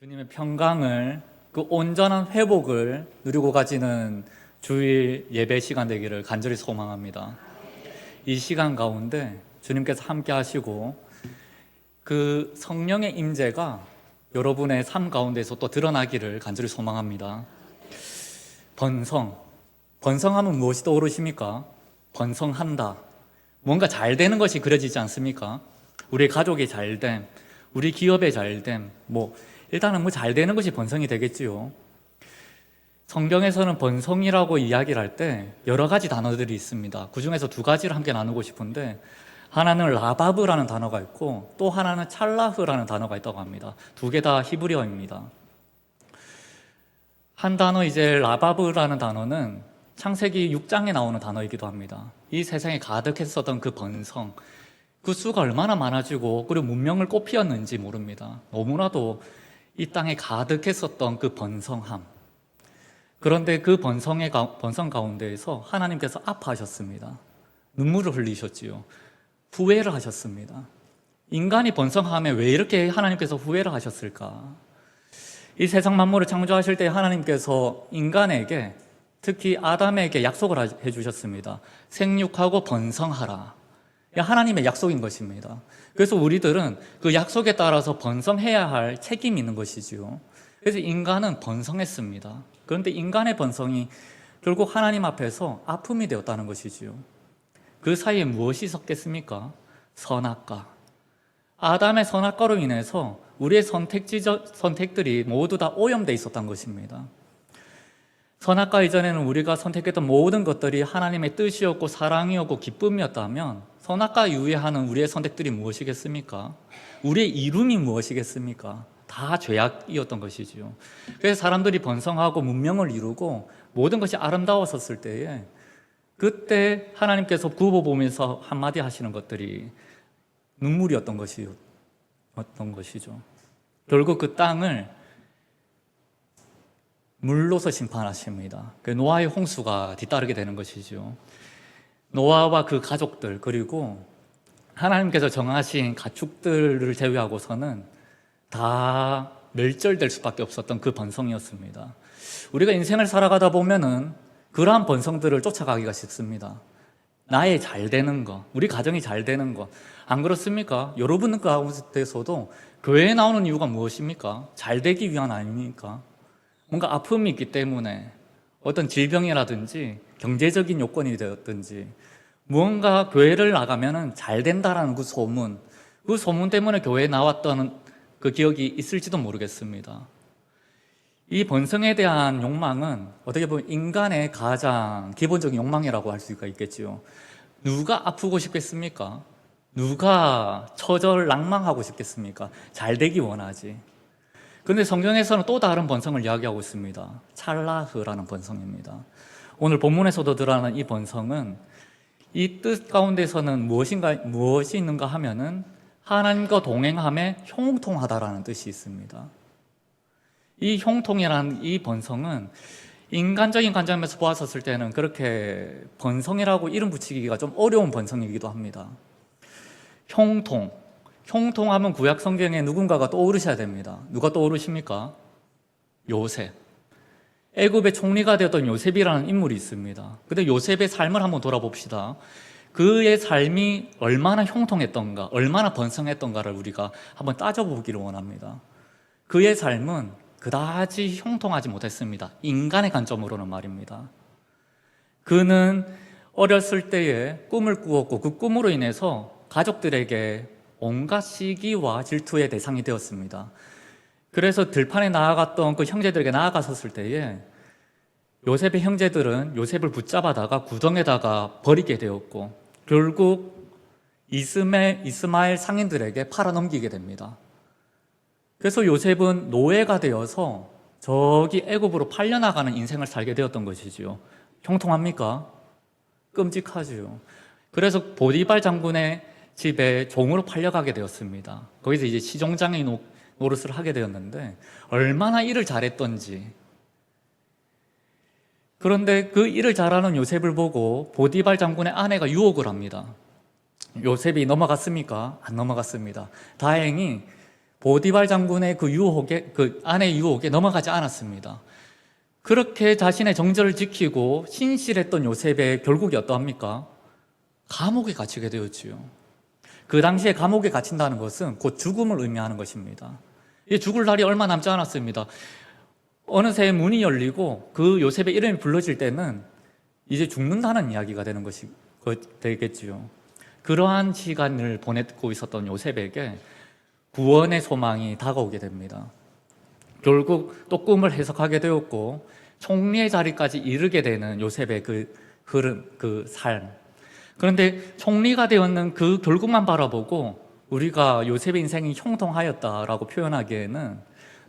주님의 평강을 그 온전한 회복을 누리고 가지는 주일 예배 시간 되기를 간절히 소망합니다. 이 시간 가운데 주님께서 함께 하시고 그 성령의 임재가 여러분의 삶 가운데서 또 드러나기를 간절히 소망합니다. 번성. 번성하면 무엇이 떠오르십니까? 번성한다. 뭔가 잘 되는 것이 그려지지 않습니까? 우리 가족이 잘 됨, 우리 기업의 잘 됨, 뭐, 일단은 뭐 잘 되는 것이 번성이 되겠지요. 성경에서는 번성이라고 이야기를 할 때 여러 가지 단어들이 있습니다. 그 중에서 두 가지를 함께 나누고 싶은데, 하나는 라바브라는 단어가 있고, 또 하나는 찰라흐라는 단어가 있다고 합니다. 두 개 다 히브리어입니다. 한 단어 이제 라바브라는 단어는 창세기 6장에 나오는 단어이기도 합니다. 이 세상에 가득했었던 그 번성, 그 수가 얼마나 많아지고 그리고 문명을 꽃피웠는지 모릅니다. 너무나도 이 땅에 가득했었던 그 번성함. 그런데 그 번성의 가, 번성 가운데에서 하나님께서 아파하셨습니다. 눈물을 흘리셨지요. 후회를 하셨습니다. 인간이 번성함에 왜 이렇게 하나님께서 후회를 하셨을까? 이 세상 만물을 창조하실 때 하나님께서 인간에게 특히 아담에게 약속을 하- 해주셨습니다. 생육하고 번성하라. 이 하나님의 약속인 것입니다. 그래서 우리들은 그 약속에 따라서 번성해야 할 책임이 있는 것이지요. 그래서 인간은 번성했습니다. 그런데 인간의 번성이 결국 하나님 앞에서 아픔이 되었다는 것이지요. 그 사이에 무엇이 섞겠습니까? 선악과. 아담의 선악과로 인해서 우리의 선택지, 선택들이 모두 다 오염돼 있었던 것입니다. 선악과 이전에는 우리가 선택했던 모든 것들이 하나님의 뜻이었고 사랑이었고 기쁨이었다면 선악과 이후에 하는 우리의 선택들이 무엇이겠습니까? 우리의 이름이 무엇이겠습니까? 다 죄악이었던 것이지요. 그래서 사람들이 번성하고 문명을 이루고 모든 것이 아름다웠었을 때에 그때 하나님께서 굽어 보면서 한마디 하시는 것들이 눈물이었던 것이었던 것이죠. 결국 그 땅을 물로서 심판하십니다. 그 노아의 홍수가 뒤따르게 되는 것이죠. 노아와 그 가족들 그리고 하나님께서 정하신 가축들을 제외하고서는 다 멸절될 수밖에 없었던 그 번성이었습니다. 우리가 인생을 살아가다 보면은 그러한 번성들을 쫓아가기가 쉽습니다. 나의 잘 되는 거, 우리 가정이 잘 되는 거, 안 그렇습니까? 여러분 가운데서도 교회에 나오는 이유가 무엇입니까? 잘 되기 위한 아닙니까? 뭔가 아픔이 있기 때문에 어떤 질병이라든지 경제적인 요건이 되었든지 무언가 교회를 나가면은 잘 된다라는 그 소문, 그 소문 때문에 교회에 나왔던 그 기억이 있을지도 모르겠습니다. 이 번성에 대한 욕망은 어떻게 보면 인간의 가장 기본적인 욕망이라고 할 수가 있겠지요. 누가 아프고 싶겠습니까? 누가 처절 낭망하고 싶겠습니까? 잘 되기 원하지. 그런데 성경에서는 또 다른 번성을 이야기하고 있습니다. 찰라흐라는 번성입니다. 오늘 본문에서도 드러나는 이 번성은 이 뜻 가운데서는 무엇인가 무엇이 있는가 하면은 하나님과 동행함에 형통하다라는 뜻이 있습니다. 이 형통이라는 이 번성은 인간적인 관점에서 보았었을 때는 그렇게 번성이라고 이름 붙이기가 좀 어려운 번성이기도 합니다. 형통. 형통하면 구약 성경에 누군가가 떠오르셔야 됩니다. 누가 떠오르십니까? 요셉. 애굽의 총리가 되었던 요셉이라는 인물이 있습니다. 근데 요셉의 삶을 한번 돌아봅시다. 그의 삶이 얼마나 형통했던가, 얼마나 번성했던가를 우리가 한번 따져보기를 원합니다. 그의 삶은 그다지 형통하지 못했습니다. 인간의 관점으로는 말입니다. 그는 어렸을 때에 꿈을 꾸었고 그 꿈으로 인해서 가족들에게 온갖 시기와 질투의 대상이 되었습니다. 그래서 들판에 나아갔던 그 형제들에게 나아갔었을 때에 요셉의 형제들은 요셉을 붙잡아다가 구덩에다가 버리게 되었고 결국 이스마엘, 이스마엘 상인들에게 팔아넘기게 됩니다. 그래서 요셉은 노예가 되어서 저기 애굽으로 팔려나가는 인생을 살게 되었던 것이지요. 형통합니까? 끔찍하지요. 그래서 보디발 장군의 집에 종으로 팔려가게 되었습니다. 거기서 이제 시종장의 노- 노릇을 하게 되었는데 얼마나 일을 잘했던지. 그런데 그 일을 잘하는 요셉을 보고 보디발 장군의 아내가 유혹을 합니다. 요셉이 넘어갔습니까? 안 넘어갔습니다. 다행히 보디발 장군의 그 유혹에 그 아내 유혹에 넘어가지 않았습니다. 그렇게 자신의 정절을 지키고 신실했던 요셉의 결국이 어떠합니까? 감옥에 갇히게 되었지요. 그 당시에 감옥에 갇힌다는 것은 곧 죽음을 의미하는 것입니다. 이 죽을 날이 얼마 남지 않았습니다. 어느새 문이 열리고 그 요셉의 이름이 불러질 때는 이제 죽는다는 이야기가 되는 것이 되겠지요. 그러한 시간을 보내고 있었던 요셉에게 구원의 소망이 다가오게 됩니다. 결국 또 꿈을 해석하게 되었고 총리의 자리까지 이르게 되는 요셉의 그 흐름, 그 삶. 그런데 총리가 되었는 그 결국만 바라보고 우리가 요셉의 인생이 형통하였다라고 표현하기에는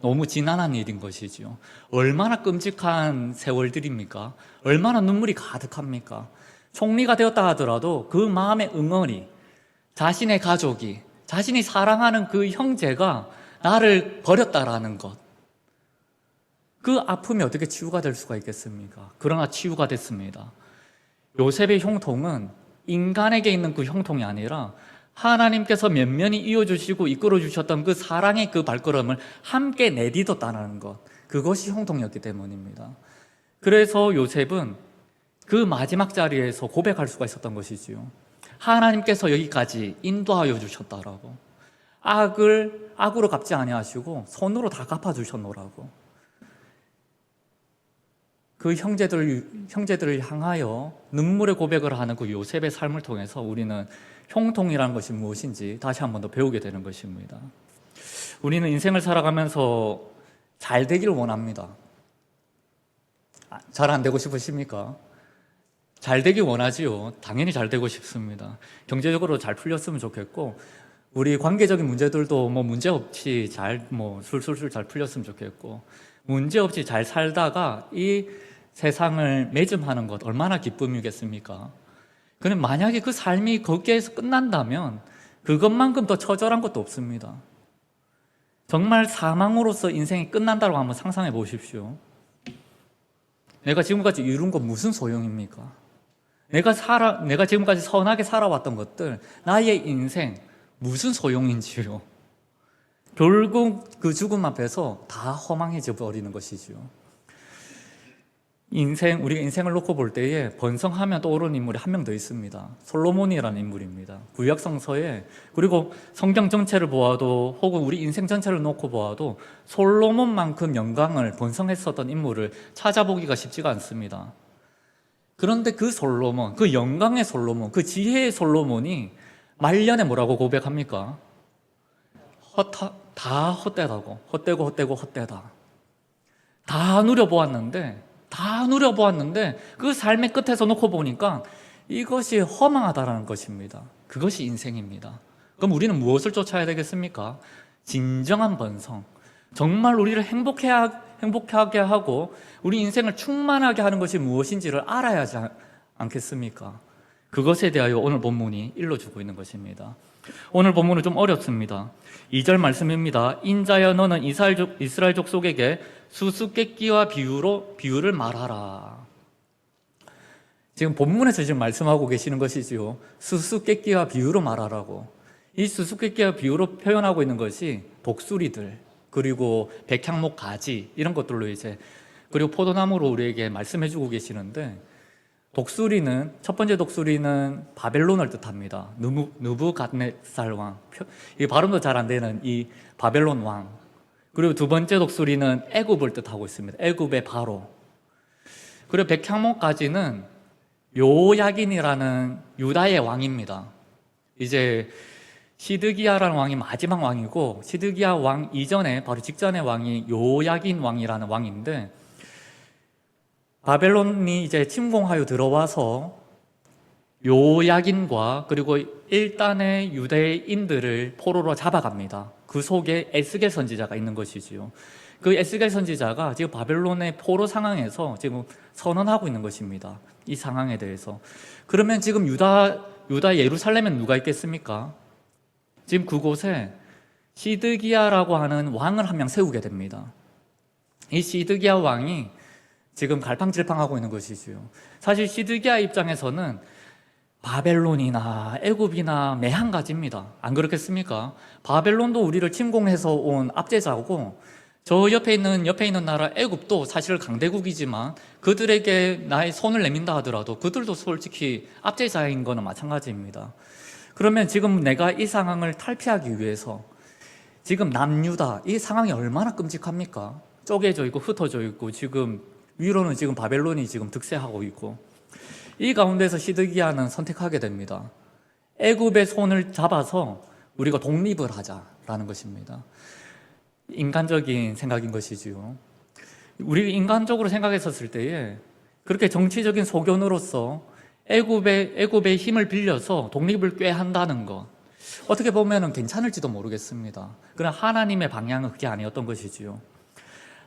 너무 지난한 일인 것이지요. 얼마나 끔찍한 세월들입니까? 얼마나 눈물이 가득합니까? 총리가 되었다 하더라도 그 마음의 응어리, 자신의 가족이, 자신이 사랑하는 그 형제가 나를 버렸다라는 것. 그 아픔이 어떻게 치유가 될 수가 있겠습니까? 그러나 치유가 됐습니다. 요셉의 형통은 인간에게 있는 그 형통이 아니라 하나님께서 면면히 이어주시고 이끌어 주셨던 그 사랑의 그 발걸음을 함께 내딛었다는 것. 그것이 형통이었기 때문입니다. 그래서 요셉은 그 마지막 자리에서 고백할 수가 있었던 것이지요. 하나님께서 여기까지 인도하여 주셨다라고. 악을 악으로 갚지 아니하시고 손으로 다 갚아 주셨노라고. 그 형제들 형제들을 향하여 눈물의 고백을 하는 그 요셉의 삶을 통해서 우리는 형통이라는 것이 무엇인지 다시 한 번 더 배우게 되는 것입니다. 우리는 인생을 살아가면서 잘 되기를 원합니다. 아, 잘안 되고 싶으십니까? 잘 되기 원하지요. 당연히 잘 되고 싶습니다. 경제적으로 잘 풀렸으면 좋겠고, 우리 관계적인 문제들도 뭐 문제 없이 잘, 뭐 술술술 잘 풀렸으면 좋겠고, 문제 없이 잘 살다가 이 세상을 매점하는 것 얼마나 기쁨이겠습니까? 그럼 만약에 그 삶이 거기에서 끝난다면 그것만큼 더 처절한 것도 없습니다. 정말 사망으로서 인생이 끝난다고 한번 상상해 보십시오. 내가 지금까지 이룬 건 무슨 소용입니까? 내가 살아, 내가 지금까지 선하게 살아왔던 것들, 나의 인생, 무슨 소용인지요? 결국 그 죽음 앞에서 다 허망해져 버리는 것이지요. 인생, 우리가 인생을 놓고 볼 때에 번성하면 떠오르는 인물이 한 명 더 있습니다. 솔로몬이라는 인물입니다. 구약 성서에 그리고 성경 전체를 보아도 혹은 우리 인생 전체를 놓고 보아도 솔로몬만큼 영광을 번성했었던 인물을 찾아보기가 쉽지가 않습니다. 그런데 그 솔로몬, 그 영광의 솔로몬, 그 지혜의 솔로몬이 말년에 뭐라고 고백합니까? 헛하, 다 헛되다고, 헛되고 헛되고 헛되다. 다 누려보았는데 다 누려보았는데 그 삶의 끝에서 놓고 보니까 이것이 허망하다라는 것입니다. 그것이 인생입니다. 그럼 우리는 무엇을 쫓아야 되겠습니까? 진정한 번성. 정말 우리를 행복해 행복하게 하고 우리 인생을 충만하게 하는 것이 무엇인지를 알아야 하지 않겠습니까? 그것에 대하여 오늘 본문이 일러주고 있는 것입니다. 오늘 본문은 좀 어렵습니다. 2절 말씀입니다. 인자여 너는 이스라엘족, 이스라엘족 속에게 수수께끼와 비유로 비유를 말하라. 지금 본문에서 지금 말씀하고 계시는 것이지요. 수수께끼와 비유로 말하라고. 이 수수께끼와 비유로 표현하고 있는 것이 독수리들 그리고 백향목 가지 이런 것들로 이제 그리고 포도나무로 우리에게 말씀해주고 계시는데 독수리는 첫 번째 독수리는 바벨론을 뜻합니다. 누부 누부갓네살 왕. 이 발음도 잘 안 되는 이 바벨론 왕. 그리고 두 번째 독수리는 애굽을 뜻하고 있습니다. 애굽의 바로. 그리고 백향목까지는 요야긴이라는 유다의 왕입니다. 이제 시드기야라는 왕이 마지막 왕이고 시드기야 왕 이전에 바로 직전의 왕이 요야긴 왕이라는 왕인데 바벨론이 이제 침공하여 들어와서 요야긴과 그리고 일단의 유대인들을 포로로 잡아갑니다. 그 속에 에스겔 선지자가 있는 것이지요. 그 에스겔 선지자가 지금 바벨론의 포로 상황에서 지금 선언하고 있는 것입니다. 이 상황에 대해서. 그러면 지금 유다 유다 예루살렘엔 누가 있겠습니까? 지금 그곳에 시드기야라고 하는 왕을 한 명 세우게 됩니다. 이 시드기야 왕이 지금 갈팡질팡하고 있는 것이지요. 사실 시드기야 입장에서는 바벨론이나 애굽이나 매한 가지입니다. 안 그렇겠습니까? 바벨론도 우리를 침공해서 온 압제자고 저 옆에 있는 옆에 있는 나라 애굽도 사실 강대국이지만 그들에게 나의 손을 내민다 하더라도 그들도 솔직히 압제자인 거는 마찬가지입니다. 그러면 지금 내가 이 상황을 탈피하기 위해서 지금 남유다 이 상황이 얼마나 끔찍합니까? 쪼개져 있고 흩어져 있고 지금 위로는 지금 바벨론이 지금 득세하고 있고 이 가운데서 시드기야는 선택하게 됩니다. 애굽의 손을 잡아서 우리가 독립을 하자라는 것입니다. 인간적인 생각인 것이지요. 우리 인간적으로 생각했었을 때에 그렇게 정치적인 소견으로서 애굽의 애굽의 힘을 빌려서 독립을 꾀한다는 것 어떻게 보면은 괜찮을지도 모르겠습니다. 그러나 하나님의 방향은 그게 아니었던 것이지요.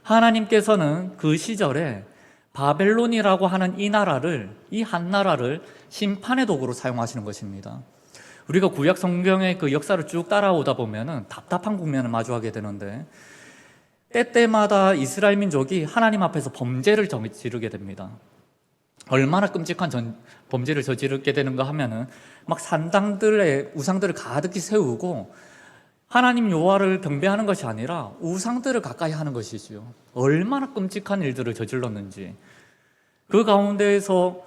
하나님께서는 그 시절에 바벨론이라고 하는 이 나라를 이 한 나라를 심판의 도구로 사용하시는 것입니다. 우리가 구약 성경의 그 역사를 쭉 따라오다 보면은 답답한 국면을 마주하게 되는데 때때마다 이스라엘 민족이 하나님 앞에서 범죄를 저지르게 됩니다. 얼마나 끔찍한 전, 범죄를 저지르게 되는가 하면은 막 산당들의 우상들을 가득히 세우고 하나님 여호와를 경배하는 것이 아니라 우상들을 가까이 하는 것이지요. 얼마나 끔찍한 일들을 저질렀는지 그 가운데에서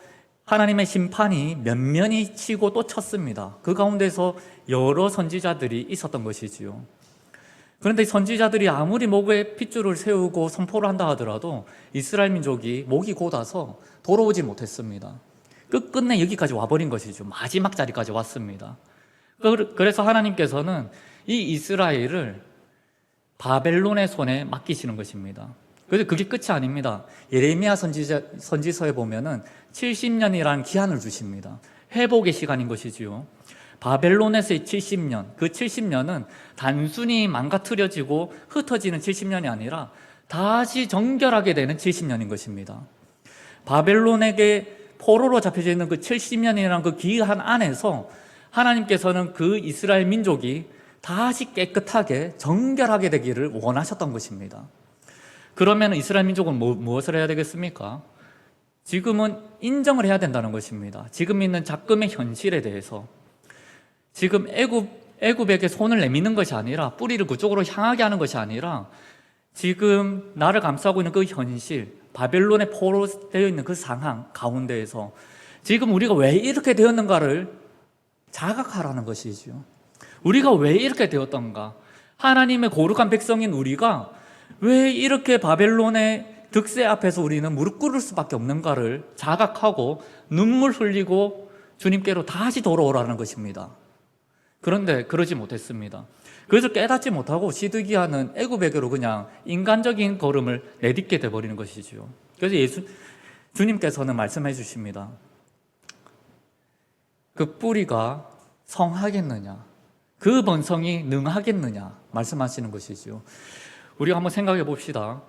하나님의 심판이 면면이 치고 또 쳤습니다. 그 가운데서 여러 선지자들이 있었던 것이지요. 그런데 선지자들이 아무리 목에 핏줄을 세우고 선포를 한다 하더라도 이스라엘 민족이 목이 곧아서 돌아오지 못했습니다. 끝끝내 여기까지 와버린 것이죠. 마지막 자리까지 왔습니다. 그- 그래서 하나님께서는 이 이스라엘을 바벨론의 손에 맡기시는 것입니다. 그래서 그게 끝이 아닙니다. 예레미야 선지자, 선지서에 보면은 70년이라는 기한을 주십니다. 회복의 시간인 것이지요. 바벨론에서의 70년, 그 70년은 단순히 망가뜨려지고 흩어지는 70년이 아니라 다시 정결하게 되는 70년인 것입니다. 바벨론에게 포로로 잡혀져 있는 그 70년이라는 그 기한 안에서 하나님께서는 그 이스라엘 민족이 다시 깨끗하게 정결하게 되기를 원하셨던 것입니다. 그러면 이스라엘 민족은 뭐, 무엇을 해야 되겠습니까? 지금은 인정을 해야 된다는 것입니다. 지금 있는 작금의 현실에 대해서 지금 애굽 애굽에게 손을 내미는 것이 아니라 뿌리를 그쪽으로 향하게 하는 것이 아니라 지금 나를 감싸고 있는 그 현실, 바벨론의 포로 되어 있는 그 상황 가운데에서 지금 우리가 왜 이렇게 되었는가를 자각하라는 것이지요. 우리가 왜 이렇게 되었던가? 하나님의 거룩한 백성인 우리가 왜 이렇게 바벨론의 득세 앞에서 우리는 무릎 꿇을 수밖에 없는가를 자각하고 눈물 흘리고 주님께로 다시 돌아오라는 것입니다. 그런데 그러지 못했습니다. 그래서 깨닫지 못하고 시드기야는 애굽에게로 그냥 인간적인 걸음을 내딛게 돼 버리는 것이지요. 그래서 예수 주님께서는 말씀해 주십니다. 그 뿌리가 성하겠느냐, 그 번성이 능하겠느냐 말씀하시는 것이지요. 우리가 한번 생각해 봅시다.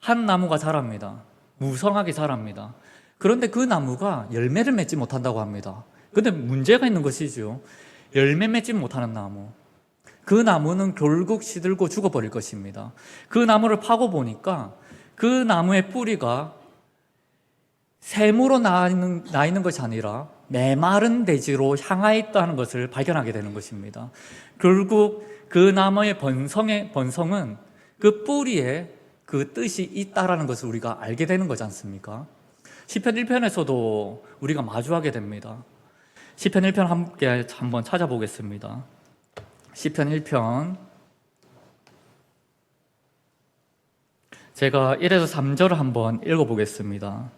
한 나무가 자랍니다. 무성하게 자랍니다. 그런데 그 나무가 열매를 맺지 못한다고 합니다. 근데 문제가 있는 것이죠. 열매 맺지 못하는 나무. 그 나무는 결국 시들고 죽어버릴 것입니다. 그 나무를 파고 보니까 그 나무의 뿌리가 샘으로 나 있는, 나 있는 것이 아니라 메마른 대지로 향하여 있다는 것을 발견하게 되는 것입니다. 결국 그 나무의 번성의 번성은 그 뿌리에 그 뜻이 있다라는 것을 우리가 알게 되는 거지 않습니까? 시편 1편에서도 우리가 마주하게 됩니다. 시편 1편 함께 한번 찾아보겠습니다. 시편 1편 제가 1에서 3절을 한번 읽어보겠습니다.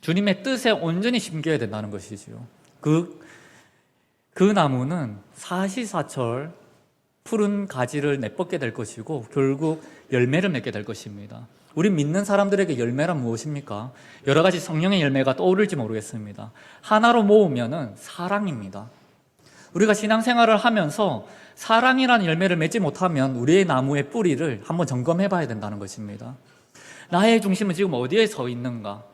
주님의 뜻에 온전히 심겨야 된다는 것이지요. 그, 그 나무는 사시사철 푸른 가지를 내뻗게 될 것이고 결국 열매를 맺게 될 것입니다. 우리 믿는 사람들에게 열매란 무엇입니까? 여러 가지 성령의 열매가 떠오를지 모르겠습니다. 하나로 모으면은 사랑입니다. 우리가 신앙생활을 하면서 사랑이라는 열매를 맺지 못하면 우리의 나무의 뿌리를 한번 점검해 봐야 된다는 것입니다. 나의 중심은 지금 어디에 서 있는가?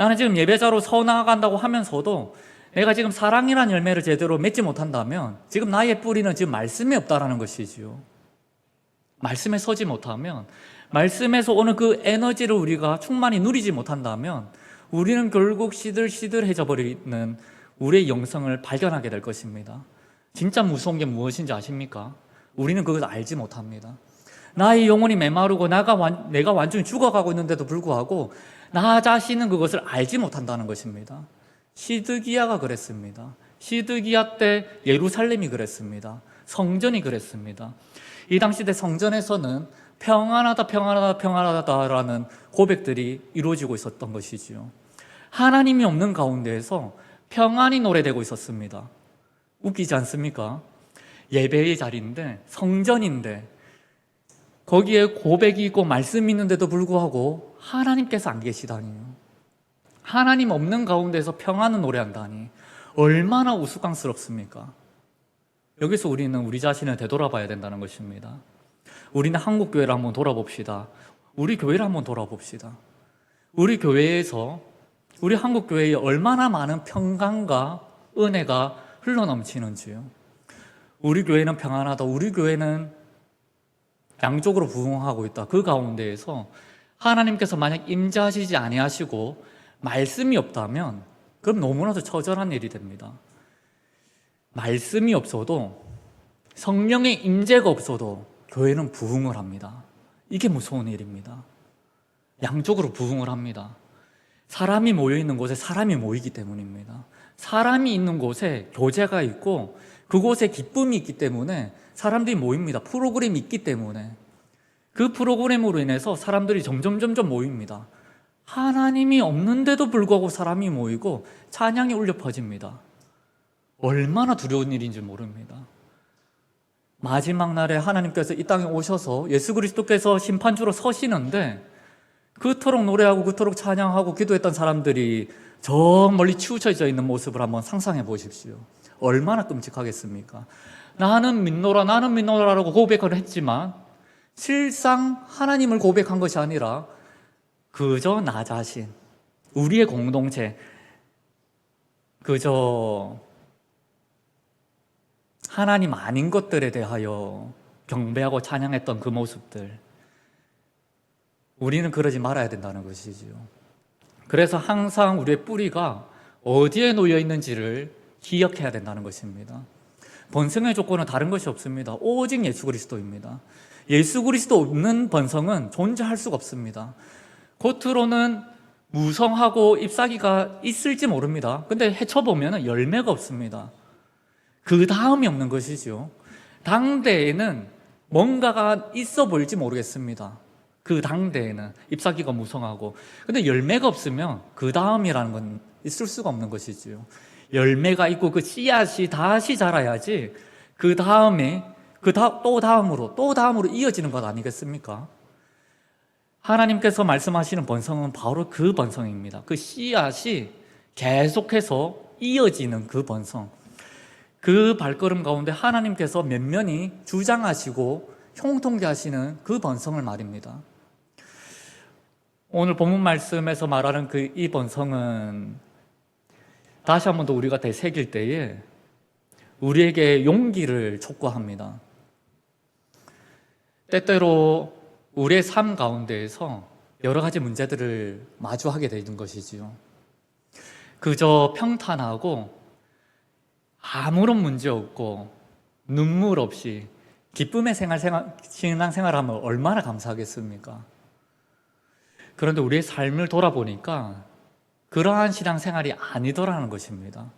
나는 지금 예배자로 서 나간다고 하면서도 내가 지금 사랑이라는 열매를 제대로 맺지 못한다면 지금 나의 뿌리는 지금 말씀이 없다라는 것이지요. 말씀에 서지 못하면 말씀에서 오는 그 에너지를 우리가 충만히 누리지 못한다면 우리는 결국 시들시들해져 버리는 우리의 영성을 발견하게 될 것입니다. 진짜 무서운 게 무엇인지 아십니까? 우리는 그걸 알지 못합니다. 나의 영혼이 메마르고 내가 완전히 죽어가고 있는데도 불구하고 나 자신은 그것을 알지 못한다는 것입니다. 시드기야가 그랬습니다. 시드기야 때 예루살렘이 그랬습니다. 성전이 그랬습니다. 이 당시 때 성전에서는 평안하다, 평안하다, 평안하다라는 고백들이 이루어지고 있었던 것이지요. 하나님이 없는 가운데에서 평안이 노래되고 있었습니다. 웃기지 않습니까? 예배의 자리인데, 성전인데, 거기에 고백이 있고 말씀이 있는데도 불구하고 하나님께서 안 계시다니요. 하나님 없는 가운데서 평안을 노래한다니 얼마나 우스꽝스럽습니까? 여기서 우리는 우리 자신을 되돌아봐야 된다는 것입니다. 우리는 한국 교회를 한번 돌아봅시다. 우리 교회를 한번 돌아봅시다. 우리 교회에서 우리 한국 교회에 얼마나 많은 평강과 은혜가 흘러넘치는지요. 우리 교회는 평안하다. 우리 교회는 양쪽으로 부흥하고 있다. 그 가운데에서 하나님께서 만약 임재하시지 아니하시고 말씀이 없다면 그럼 너무나도 처절한 일이 됩니다. 말씀이 없어도 성령의 임재가 없어도 교회는 부흥을 합니다. 이게 무서운 일입니다. 양쪽으로 부흥을 합니다. 사람이 모여 있는 곳에 사람이 모이기 때문입니다. 사람이 있는 곳에 교제가 있고 그곳에 기쁨이 있기 때문에 사람들이 모입니다. 프로그램이 있기 때문에 그 프로그램으로 인해서 사람들이 점점 점점 모입니다. 하나님이 없는데도 불구하고 사람이 모이고 찬양이 울려 퍼집니다. 얼마나 두려운 일인지 모릅니다. 마지막 날에 하나님께서 이 땅에 오셔서 예수 그리스도께서 심판주로 서시는데 그토록 노래하고 그토록 찬양하고 기도했던 사람들이 저 멀리 치우쳐져 있는 모습을 한번 상상해 보십시오. 얼마나 끔찍하겠습니까? 나는 믿노라, 나는 믿노라라고 고백을 했지만 실상 하나님을 고백한 것이 아니라 그저 나 자신, 우리의 공동체, 그저 하나님 아닌 것들에 대하여 경배하고 찬양했던 그 모습들. 우리는 그러지 말아야 된다는 것이지요. 그래서 항상 우리의 뿌리가 어디에 놓여 있는지를 기억해야 된다는 것입니다. 번성의 조건은 다른 것이 없습니다. 오직 예수 그리스도입니다. 예수 그리스도 없는 번성은 존재할 수가 없습니다. 겉으로는 무성하고 잎사귀가 있을지 모릅니다. 근데 헤쳐보면 열매가 없습니다. 그 다음이 없는 것이죠. 당대에는 뭔가가 있어 보일지 모르겠습니다. 그 당대에는 잎사귀가 무성하고 근데 열매가 없으면 그 다음이라는 건 있을 수가 없는 것이지요. 열매가 있고 그 씨앗이 다시 자라야지 그 다음에 그또 다음으로 또 다음으로 이어지는 것 아니겠습니까? 하나님께서 말씀하시는 번성은 바로 그 번성입니다. 그 씨앗이 계속해서 이어지는 그 번성. 그 발걸음 가운데 하나님께서 면면히 주장하시고 형통케 하시는 그 번성을 말입니다. 오늘 본문 말씀에서 말하는 그 이 번성은 다시 한 번 더 우리가 되새길 때에 우리에게 용기를 촉구합니다. 때때로 우리의 삶 가운데에서 여러 가지 문제들을 마주하게 되는 것이지요. 그저 평탄하고 아무런 문제 없고 눈물 없이 기쁨의 생활, 생활 신앙 생활하면 얼마나 감사하겠습니까? 그런데 우리의 삶을 돌아보니까 그러한 신앙 생활이 아니더라는 것입니다.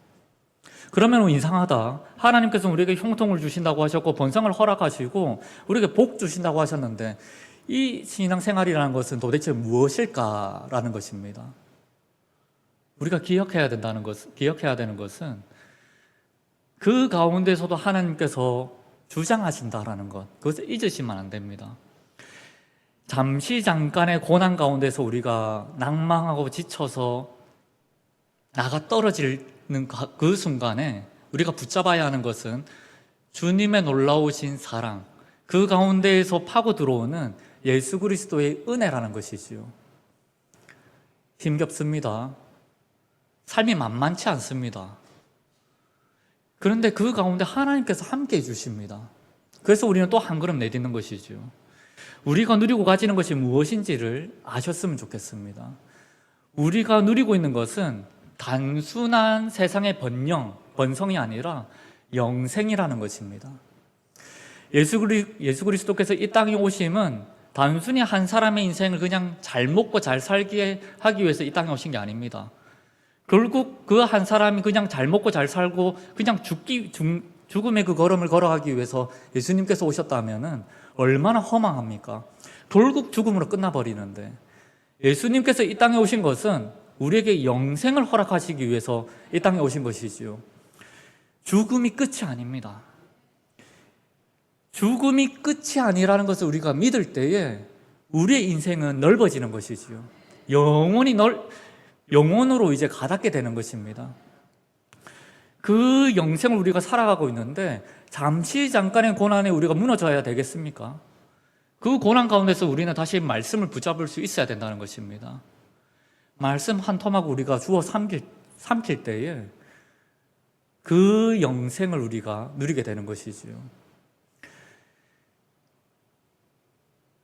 그러면 이상하다. 하나님께서 우리에게 형통을 주신다고 하셨고 번성을 허락하시고 우리에게 복 주신다고 하셨는데 이 신앙생활이라는 것은 도대체 무엇일까라는 것입니다. 우리가 기억해야 된다는 것, 기억해야 되는 것은 그 가운데서도 하나님께서 주장하신다라는 것, 그것을 잊으시면 안 됩니다. 잠시 잠깐의 고난 가운데서 우리가 낭망하고 지쳐서 나가 떨어 지는 그 순간에 우리가 붙잡아야 하는 것은 주님의 놀라우신 사랑, 그 가운데에서 파고 들어오는 예수 그리스도의 은혜라는 것이지요. 힘겹습니다. 삶이 만만치 않습니다. 그런데 그 가운데 하나님께서 함께 해주십니다. 그래서 우리는 또 한 걸음 내딛는 것이죠. 우리가 누리고 가지는 것이 무엇인지를 아셨으면 좋겠습니다. 우리가 누리고 있는 것은 단순한 세상의 번영, 번성이 아니라 영생이라는 것입니다. 예수, 그리, 예수 그리스도께서 이 땅에 오심은 단순히 한 사람의 인생을 그냥 잘 먹고 잘 살게 하기 위해서 이 땅에 오신 게 아닙니다. 결국 그 한 사람이 그냥 잘 먹고 잘 살고 그냥 죽기, 죽, 죽음의 그 걸음을 걸어가기 위해서 예수님께서 오셨다면은 얼마나 허망합니까? 결국 죽음으로 끝나버리는데 예수님께서 이 땅에 오신 것은 우리에게 영생을 허락하시기 위해서 이 땅에 오신 것이지요. 죽음이 끝이 아닙니다. 죽음이 끝이 아니라는 것을 우리가 믿을 때에 우리의 인생은 넓어지는 것이지요. 영원히 넓, 영원으로 이제 가닿게 되는 것입니다. 그 영생을 우리가 살아가고 있는데 잠시 잠깐의 고난에 우리가 무너져야 되겠습니까? 그 고난 가운데서 우리는 다시 말씀을 붙잡을 수 있어야 된다는 것입니다. 말씀 한 토막 우리가 주어 삼킬, 삼킬 때에 그 영생을 우리가 누리게 되는 것이지요.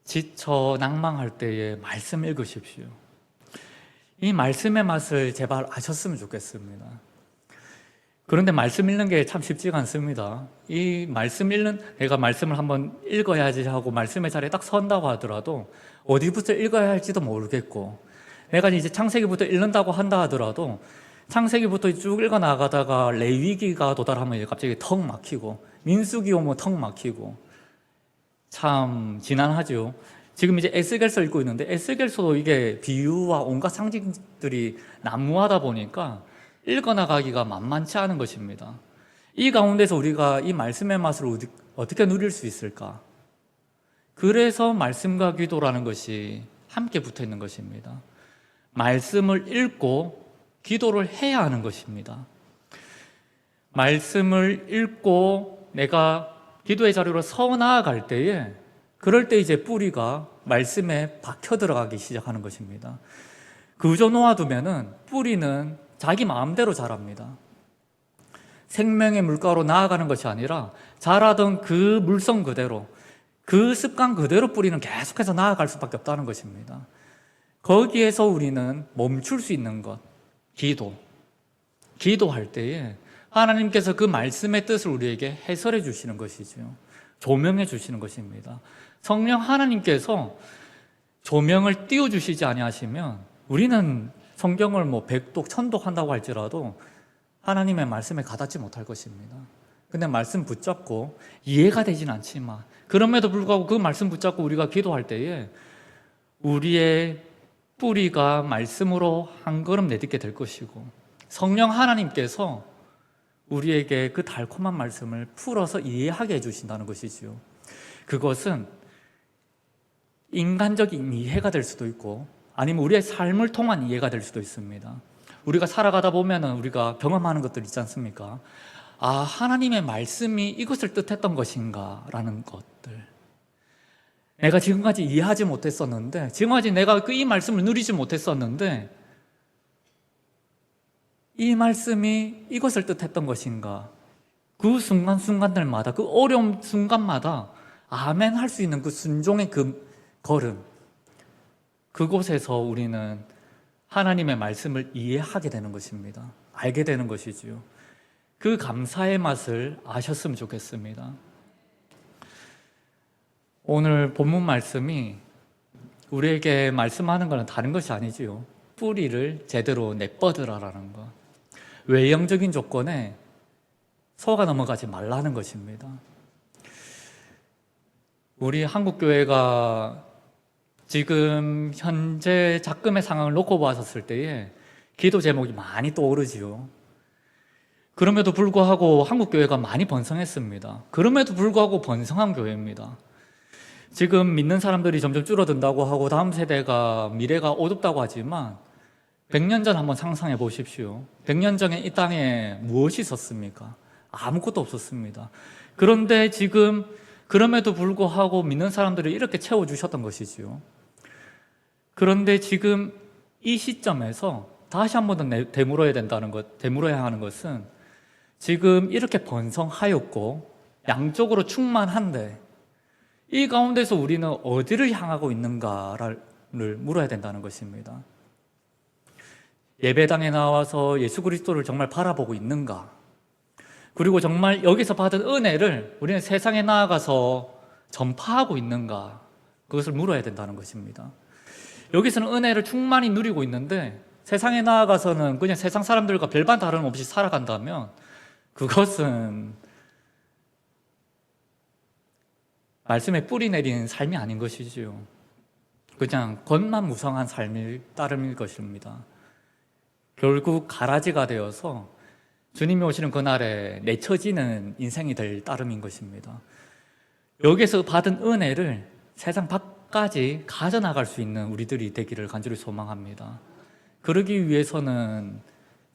지쳐 낭망할 때에 말씀 읽으십시오. 이 말씀의 맛을 제발 아셨으면 좋겠습니다. 그런데 말씀 읽는 게 참 쉽지가 않습니다. 이 말씀 읽는, 내가 말씀을 한번 읽어야지 하고 말씀의 자리에 딱 선다고 하더라도 어디부터 읽어야 할지도 모르겠고 내가 이제 창세기부터 읽는다고 한다 하더라도 창세기부터 쭉 읽어 나가다가 레위기가 도달하면 갑자기 턱 막히고 민수기 오면 턱 막히고 참 지난하죠. 지금 이제 에스겔서 읽고 있는데 에스겔서도 이게 비유와 온갖 상징들이 난무하다 보니까 읽어 나가기가 만만치 않은 것입니다. 이 가운데서 우리가 이 말씀의 맛을 어떻게 누릴 수 있을까? 그래서 말씀과 기도라는 것이 함께 붙어 있는 것입니다. 말씀을 읽고 기도를 해야 하는 것입니다. 말씀을 읽고 내가 기도의 자리로 서 나아갈 때에 그럴 때 이제 뿌리가 말씀에 박혀 들어가기 시작하는 것입니다. 그저 놓아두면은 뿌리는 자기 마음대로 자랍니다. 생명의 물가로 나아가는 것이 아니라 자라던 그 물성 그대로 그 습관 그대로 뿌리는 계속해서 나아갈 수밖에 없다는 것입니다. 거기에서 우리는 멈출 수 있는 것, 기도. 기도할 때에 하나님께서 그 말씀의 뜻을 우리에게 해설해 주시는 것이죠. 조명해 주시는 것입니다. 성령 하나님께서 조명을 띄워 주시지 아니하시면 우리는 성경을 뭐 백독, 천독 한다고 할지라도 하나님의 말씀에 가닿지 못할 것입니다. 근데 말씀 붙잡고 이해가 되진 않지만 그럼에도 불구하고 그 말씀 붙잡고 우리가 기도할 때에 우리의 뿌리가 말씀으로 한 걸음 내딛게 될 것이고 성령 하나님께서 우리에게 그 달콤한 말씀을 풀어서 이해하게 해주신다는 것이지요. 그것은 인간적인 이해가 될 수도 있고 아니면 우리의 삶을 통한 이해가 될 수도 있습니다. 우리가 살아가다 보면은 우리가 경험하는 것들 있지 않습니까? 아, 하나님의 말씀이 이것을 뜻했던 것인가? 라는 것들. 내가 지금까지 이해하지 못했었는데, 지금까지 내가 그 이 말씀을 누리지 못했었는데, 이 말씀이 이것을 뜻했던 것인가? 그 순간순간들마다, 그 어려운 순간마다 아멘 할 수 있는 그 순종의 그 걸음. 그곳에서 우리는 하나님의 말씀을 이해하게 되는 것입니다. 알게 되는 것이지요. 그 감사의 맛을 아셨으면 좋겠습니다. 오늘 본문 말씀이 우리에게 말씀하는 것은 다른 것이 아니지요. 뿌리를 제대로 내뻗으라라는 것. 외형적인 조건에 속아 넘어가지 말라는 것입니다. 우리 한국 교회가 지금 현재 작금의 상황을 놓고 봤었을 때에 기도 제목이 많이 떠오르지요. 그럼에도 불구하고 한국 교회가 많이 번성했습니다. 그럼에도 불구하고 번성한 교회입니다. 지금 믿는 사람들이 점점 줄어든다고 하고 다음 세대가 미래가 어둡다고 하지만 100년 전 한번 상상해 보십시오. 100년 전에 이 땅에 무엇이 있었습니까? 아무것도 없었습니다. 그런데 지금 그럼에도 불구하고 믿는 사람들을 이렇게 채워주셨던 것이지요. 그런데 지금 이 시점에서 다시 한 번 더 되물어야 된다는 것, 되물어야 하는 것은 지금 이렇게 번성하였고 양쪽으로 충만한데 이 가운데서 우리는 어디를 향하고 있는가를 물어야 된다는 것입니다. 예배당에 나와서 예수 그리스도를 정말 바라보고 있는가? 그리고 정말 여기서 받은 은혜를 우리는 세상에 나아가서 전파하고 있는가? 그것을 물어야 된다는 것입니다. 여기서는 은혜를 충만히 누리고 있는데 세상에 나아가서는 그냥 세상 사람들과 별반 다름없이 살아간다면 그것은 말씀에 뿌리 내리는 삶이 아닌 것이지요. 그냥 겉만 무성한 삶일 따름일 것입니다. 결국 가라지가 되어서 주님이 오시는 그날에 내쳐지는 인생이 될 따름인 것입니다. 여기서 받은 은혜를 세상 밖까지 가져나갈 수 있는 우리들이 되기를 간절히 소망합니다. 그러기 위해서는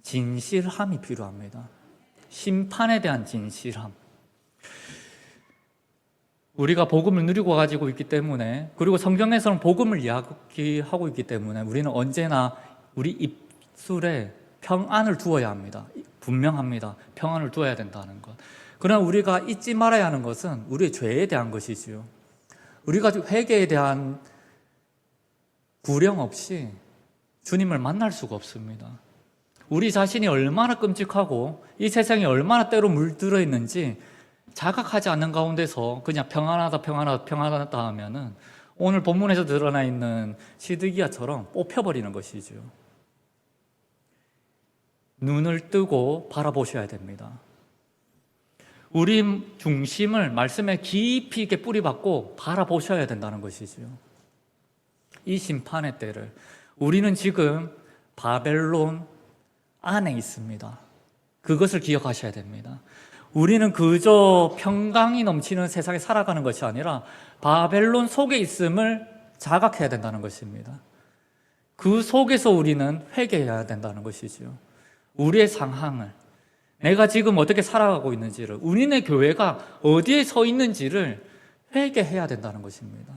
진실함이 필요합니다. 심판에 대한 진실함. 우리가 복음을 누리고 가지고 있기 때문에 그리고 성경에서는 복음을 이야기하고 있기 때문에 우리는 언제나 우리 입술에 평안을 두어야 합니다. 분명합니다. 평안을 두어야 된다는 것. 그러나 우리가 잊지 말아야 하는 것은 우리의 죄에 대한 것이지요. 우리가 회개에 대한 구령 없이 주님을 만날 수가 없습니다. 우리 자신이 얼마나 끔찍하고 이 세상이 얼마나 때로 물들어 있는지 자각하지 않는 가운데서 그냥 평안하다 평안하다 평안하다 하면은 오늘 본문에서 드러나 있는 시드기야처럼 뽑혀버리는 것이죠. 눈을 뜨고 바라보셔야 됩니다. 우리 중심을 말씀에 깊이 있게 뿌리박고 바라보셔야 된다는 것이지요. 이 심판의 때를 우리는 지금 바벨론 안에 있습니다. 그것을 기억하셔야 됩니다. 우리는 그저 평강이 넘치는 세상에 살아가는 것이 아니라 바벨론 속에 있음을 자각해야 된다는 것입니다. 그 속에서 우리는 회개해야 된다는 것이죠. 우리의 상황을 내가 지금 어떻게 살아가고 있는지를 우리네 교회가 어디에 서 있는지를 회개해야 된다는 것입니다.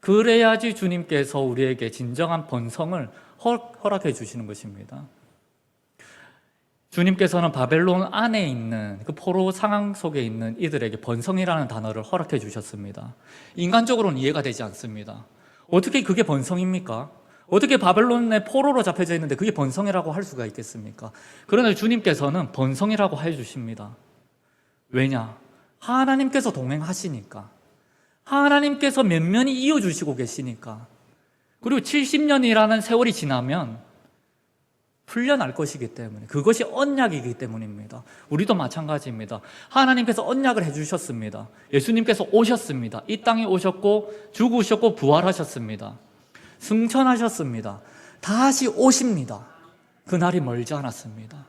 그래야지 주님께서 우리에게 진정한 번성을 허락해 주시는 것입니다. 주님께서는 바벨론 안에 있는 그 포로 상황 속에 있는 이들에게 번성이라는 단어를 허락해 주셨습니다. 인간적으로는 이해가 되지 않습니다. 어떻게 그게 번성입니까? 어떻게 바벨론의 포로로 잡혀져 있는데 그게 번성이라고 할 수가 있겠습니까? 그러나 주님께서는 번성이라고 해 주십니다. 왜냐? 하나님께서 동행하시니까. 하나님께서 면면히 이어주시고 계시니까. 그리고 70년이라는 세월이 지나면 풀려날 것이기 때문에 그것이 언약이기 때문입니다. 우리도 마찬가지입니다. 하나님께서 언약을 해주셨습니다. 예수님께서 오셨습니다. 이 땅에 오셨고 죽으셨고 부활하셨습니다. 승천하셨습니다. 다시 오십니다. 그날이 멀지 않았습니다.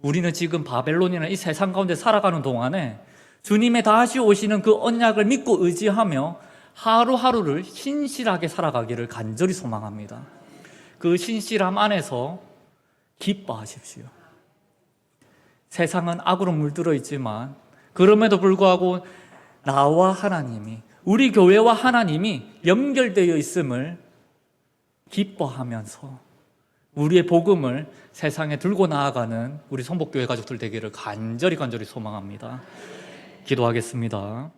우리는 지금 바벨론이나 이 세상 가운데 살아가는 동안에 주님의 다시 오시는 그 언약을 믿고 의지하며 하루하루를 신실하게 살아가기를 간절히 소망합니다. 그 신실함 안에서 기뻐하십시오. 세상은 악으로 물들어 있지만 그럼에도 불구하고 나와 하나님이 우리 교회와 하나님이 연결되어 있음을 기뻐하면서 우리의 복음을 세상에 들고 나아가는 우리 성복교회 가족들 되기를 간절히 간절히 소망합니다. 기도하겠습니다.